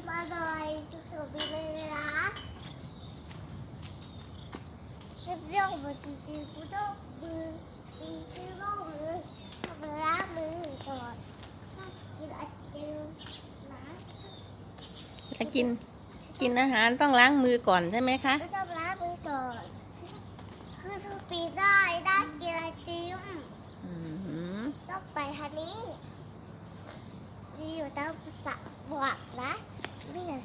มอร่อยสุดๆไปเลยนะจะเรื่องบางทีกูต้องมือตีที่ร่องมือทำล้างมือก่อนถ้ากินไอติมนะถ้ากินกินอาหารต้องล้างมือก่อนใช่ไหมคะต้องล้างมือก่อนคือทุกปีได้ได้กินไอติมอืมต้องไปทางนี้นี่อยู่ตาม สระบวกนะไม่ใช่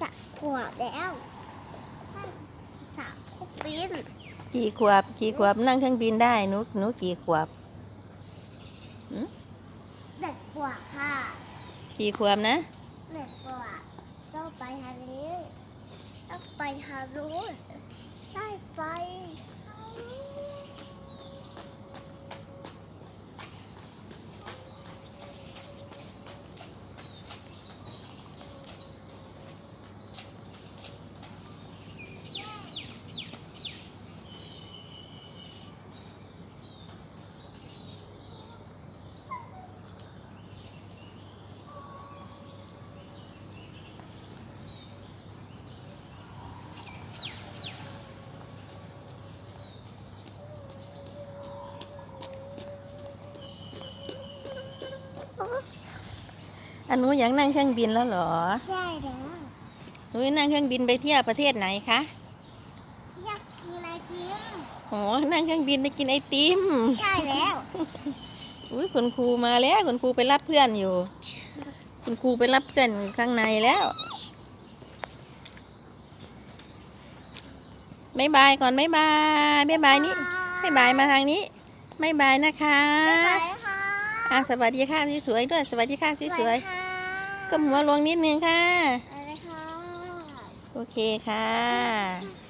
สระบวกแล้วถ้าสระคุกบินกี่ขวบกี่ขวบนั่งเครื่องบินได้หนูหนูกี่ขวบเด็กบวกค่ะกี่ขวบนะเด็กบวกต้องไปทางนี้ต้องไปทางนู้นได้ไป อันหนูอยากนั่งเครื่องบินแล้วเหรอ ใช่แล้วหนูนั่งเครื่องบินไปเที่ยวประเทศไหนคะ อยากกินไอติมโอ้นั่งเครื่องบินไปกินไอติม ใช่แล้ว อุ้ยคุณครูมาแล้วคุณครูไปรับเพื่อนอยู่ คุณครูไปรับเพื่อนข้างในแล้วบายบายก่อนบายบายบายบายนี่บายบายมาทางนี้บายบายนะคะบ๊ายบายค่ะ อะสวัสดีค่ะที่สวยด้วยสวัสดีค่ะที่สวยค่ะก็หัวลงนิดนึงค่ะ อะไรค่ะ โอเคค่ะค่ะ